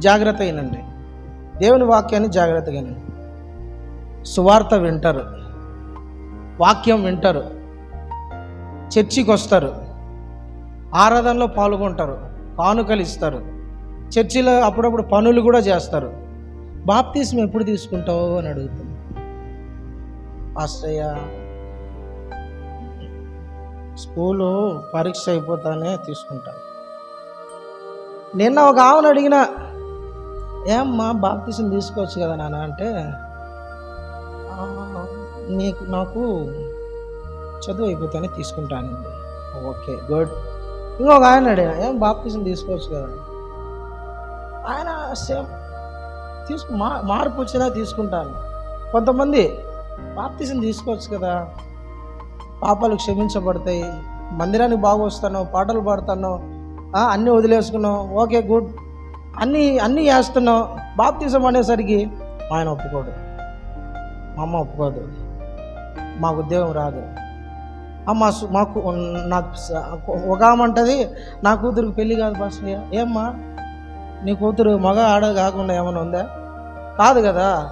జాగ్రత్త అయినండి దేవుని వాక్యాన్ని జాగ్రత్తగా సువార్త వింటారు. వాక్యం వింటారు. చర్చికి వస్తారు ఆరాధనలో పాల్గొంటారు. కానుకలు ఇస్తారు చర్చిలో అప్పుడప్పుడు పనులు కూడా చేస్తారు. బాప్తీసం ఎప్పుడు తీసుకుంటావు అని అడుగుతాం. ఆశ్రయ స్కూలు పరీక్ష అయిపోతానే తీసుకుంటాను నిన్న ఒక ఆమెను అడిగిన ఏమ్మా బాప్తీసం తీసుకోవచ్చు కదా నాన్న అంటే "ఆ, నీకు నాకు చదువు అయిపోతేనే తీసుకుంటానండి ఓకే గుడ్ ఇంకొక ఆయన అడిగిన ఏం బాప్తీసం తీసుకోవచ్చు కదా? ఆయన సేమ్ తీసుకు మా మార్పు వచ్చినా తీసుకుంటాను. కొంతమంది బాప్తీసం తీసుకోవచ్చు కదా? పాపాలు క్షమించబడతాయి మందిరానికి బాగా వస్తాను పాటలు పాడుతాను అన్నీ వదిలేసుకున్నావు ఓకే గుడ్ అన్నీ అన్నీ చేస్తున్నావు. బాప్తిజం అనేసరికి మా ఆయన ఒప్పుకోడు. మా అమ్మ ఒప్పుకోదు. మాకు ఉద్యోగం రాదు. అమ్మా మాకు నాకు ఒక అంటది నా కూతురుకి పెళ్ళి కాదు పాస్టర్ ఏమ్మా? నీ కూతురు మగ ఆడ కాకుండా ఏమైనా ఉందా? కాదు కదా.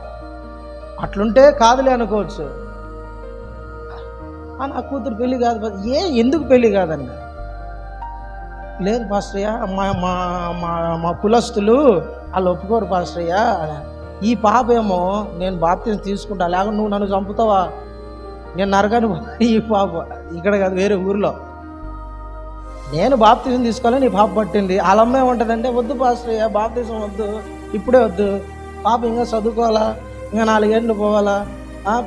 అట్లుంటే కాదులే అనుకోవచ్చు. నా కూతురు పెళ్ళి కాదు ఏ ఎందుకు పెళ్ళి కాదండి లేదు పాస్టయ్య మా మా మా మా కులస్తులు వాళ్ళు ఒప్పుకోరు పాస్టయ్య ఈ పాప ఏమో నేను బాప్తిని తీసుకుంటా లేకుండా నువ్వు నన్ను చంపుతావా? నేను నరకను ఈ పాప ఇక్కడ కాదు వేరే ఊరిలో. నేను బాప్తీసం తీసుకోవాలి నీ పాప పట్టింది. వాళ్ళ అమ్మ ఏమంటుందంటే వద్దు పాస్టయ్య బాప్తిజం వద్దు ఇప్పుడే వద్దు. పాప ఇంకా చదువుకోవాలా ఇంకా నాలుగేళ్ళు పోవాలా?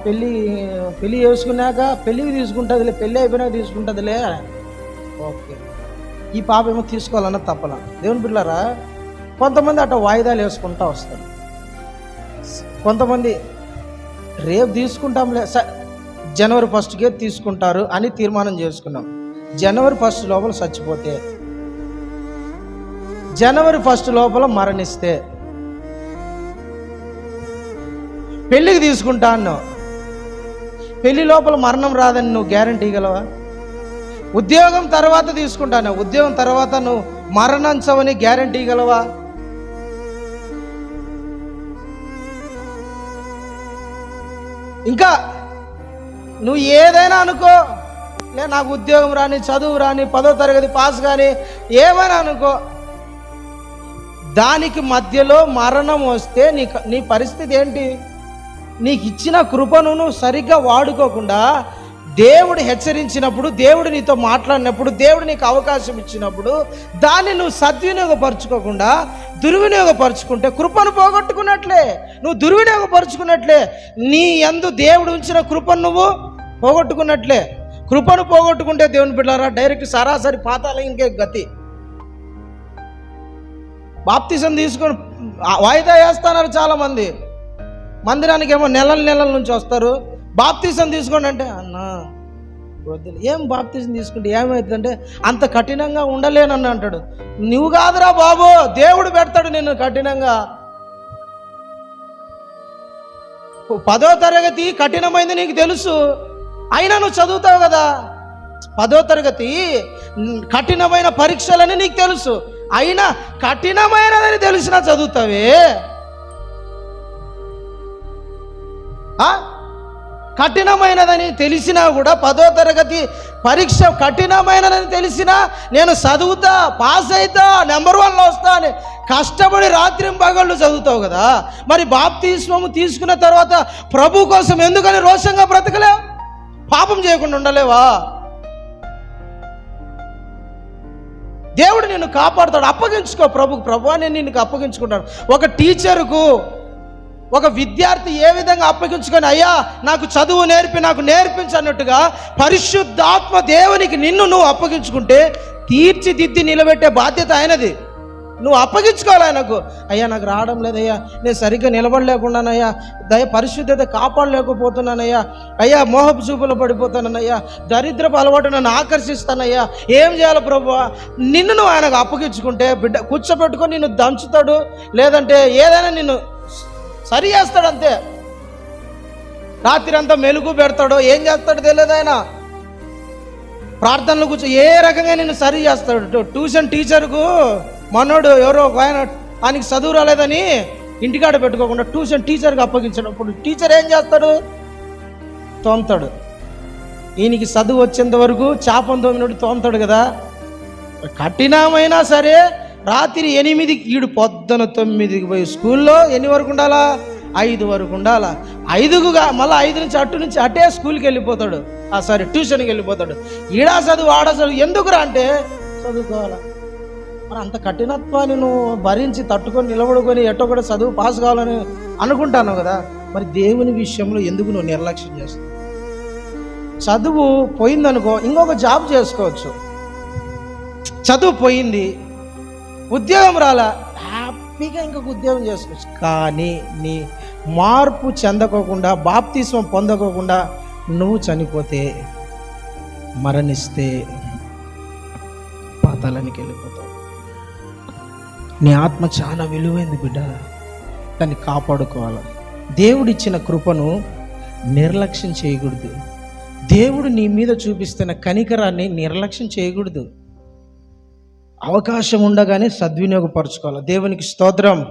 పెళ్ళి పెళ్ళి చేసుకున్నాక పెళ్ళికి తీసుకుంటుందిలే పెళ్ళి అయిపోయినాక తీసుకుంటుందిలే. ఓకే. ఈ పాప ఏమో తీసుకోవాలన్న తప్పన దేవుని బిడ్డారా కొంతమంది అట్లా వాయిదాలు వేసుకుంటా వస్తారు. కొంతమంది రేపు తీసుకుంటాంలే స జనవరి ఫస్ట్కే తీసుకుంటారు అని తీర్మానం చేసుకున్నాం. జనవరి ఫస్ట్ లోపల చచ్చిపోతే జనవరి ఫస్ట్ లోపల మరణిస్తే పెళ్ళికి తీసుకుంటా అన్నావు. పెళ్ళి లోపల మరణం రాదని నువ్వు గ్యారంటీ గలవా ఉద్యోగం తర్వాత తీసుకుంటాను. ఉద్యోగం తర్వాత నువ్వు మరణించవని గ్యారంటీ గలవా? ఇంకా నువ్వు ఏదైనా అనుకో. లే నాకు ఉద్యోగం రాని చదువు రాని పదో తరగతి పాస్ కానీ ఏమైనా అనుకో. దానికి మధ్యలో మరణం వస్తే నీ నీ పరిస్థితి ఏంటి? నీకు ఇచ్చిన కృపను నువ్వు సరిగ్గా వాడుకోకుండా దేవుడు హెచ్చరించినప్పుడు దేవుడు నీతో మాట్లాడినప్పుడు దేవుడు నీకు అవకాశం ఇచ్చినప్పుడు దాన్ని నువ్వు సద్వినియోగపరచుకోకుండా దుర్వినియోగపరచుకుంటే కృపను పోగొట్టుకున్నట్లే. నువ్వు దుర్వినియోగపరుచుకున్నట్లే. నీ ఎందు దేవుడు ఉంచిన కృపను నువ్వు పోగొట్టుకున్నట్లే. కృపను పోగొట్టుకుంటే దేవుని బిడ్డారా డైరెక్ట్ సరాసరి పాతాల ఇంకే గతి. బాప్తిజం తీసుకొని వాయిదా వేస్తున్నారు చాలామంది. మందిరానికి ఏమో నెలల నెలల నుంచి వస్తారు. బాప్తీసం తీసుకోండి అంటే అన్న వద్దు ఏం బాప్తీసం తీసుకుంటే ఏమవుతుందంటే అంత కఠినంగా ఉండలేనని అంటాడు. నువ్వు కాదురా బాబు దేవుడు పెడతాడు నిన్ను కఠినంగా. పదో తరగతి కఠినమైంది నీకు తెలుసు. అయినా నువ్వు చదువుతావు కదా. పదో తరగతి కఠినమైన పరీక్షలని నీకు తెలుసు. అయినా కఠినమైనదని తెలిసినా చదువుతావే. ఆ? కఠినమైనదని తెలిసినా కూడా పదో తరగతి పరీక్ష కఠినమైనదని తెలిసినా నేను చదువుతా పాస్ అవుతా నెంబర్ వన్లో వస్తా అని కష్టపడి రాత్రి పగళ్ళు చదువుతావు కదా. మరి బాప్తిస్మము తీసుకున్న తర్వాత ప్రభు కోసం ఎందుకని రోషంగా బ్రతకలేవు? పాపం చేయకుండా ఉండలేవా? దేవుడు నిన్ను కాపాడుతాడు. అప్పగించుకో ప్రభుకు ప్రభు నేను నిన్ను అప్పగించుకుంటాను ఒక టీచరుకు ఒక విద్యార్థి ఏ విధంగా అప్పగించుకొని అయ్యా నాకు చదువు నేర్పి నాకు నేర్పించన్నట్టుగా పరిశుద్ధాత్మ దేవునికి నిన్ను నువ్వు అప్పగించుకుంటే తీర్చిదిద్ది నిలబెట్టే బాధ్యత ఆయనది. నువ్వు అప్పగించుకోవాలి ఆయనకు. అయ్యా నాకు రావడం లేదయ్యా. నేను సరిగ్గా నిలబడలేకున్నానయ్యా దయ పరిశుద్ధత కాపాడలేకపోతున్నానయ్యా. అయ్యా మోహపు చూపులు పడిపోతానయ్యా దరిద్రపు అలవాటు నన్ను ఆకర్షిస్తానయ్యా. ఏం చేయాలి ప్రభు నిన్ను నువ్వు ఆయనకు అప్పగించుకుంటే బిడ్డ కూర్చోబెట్టుకొని నిన్ను దంచుతాడు. లేదంటే ఏదైనా నిన్ను సరి చేస్తాడు అంతే. రాత్రి అంతా మెలుగు పెడతాడో ఏం చేస్తాడో తెలియదు ఆయన. ప్రార్థనలు కూర్చో ఏ రకంగా నేను సరి చేస్తాడు? ట్యూషన్ టీచర్కు మనోడు ఎవరో ఒక ఆయన ఆయనకి చదువు రాలేదని ఇంటికాడ పెట్టుకోకుండా ట్యూషన్ టీచర్కి అప్పగించినప్పుడు టీచర్ ఏం చేస్తాడు? తోముతాడు. ఈయనకి చదువు వచ్చేంత వరకు చేపం తోమినట్టు తోముతాడు కదా. కఠినమైనా సరే రాత్రి ఎనిమిదికి ఈడు పొద్దున తొమ్మిదికి పోయి స్కూల్లో ఎన్ని వరకు ఉండాలా? ఐదు వరకు ఉండాలా? ఐదుగుగా మళ్ళీ ఐదు నుంచి అటు నుంచి అటే స్కూల్కి వెళ్ళిపోతాడు. ఆ సారీ ట్యూషన్కి వెళ్ళిపోతాడు. ఈడా చదువు ఆడ చదువు ఎందుకురా అంటే చదువుకోవాలా? మరి అంత కఠినత్వాన్ని నువ్వు భరించి తట్టుకొని నిలబడుకొని ఎట్టో కూడా చదువు పాస్ కావాలని అనుకుంటాను కదా? మరి దేవుని విషయంలో ఎందుకు నువ్వు నిర్లక్ష్యం చేస్తావు చదువు పోయిందనుకో ఇంకొక జాబ్ చేసుకోవచ్చు. చదువు పోయింది ఉద్యోగం రాలా? హ్యాపీగా ఇంకొక ఉద్యోగం చేసుకోవచ్చు. కానీ నీ మార్పు చెందకోకుండా బాప్తిస్వం పొందకోకుండా నువ్వు చనిపోతే మరణిస్తే పాతాలనికి వెళ్ళిపోతావు. నీ ఆత్మ చాలా విలువైంది బిడ్డ. దాన్ని కాపాడుకోవాలి. దేవుడిచ్చిన కృపను నిర్లక్ష్యం చేయకూడదు. దేవుడు నీ మీద చూపిస్తున్న కనికరాన్ని నిర్లక్ష్యం చేయకూడదు. అవకాశం ఉండగానే సద్వినియోగపరచుకోవాలి. దేవునికి స్తోత్రం.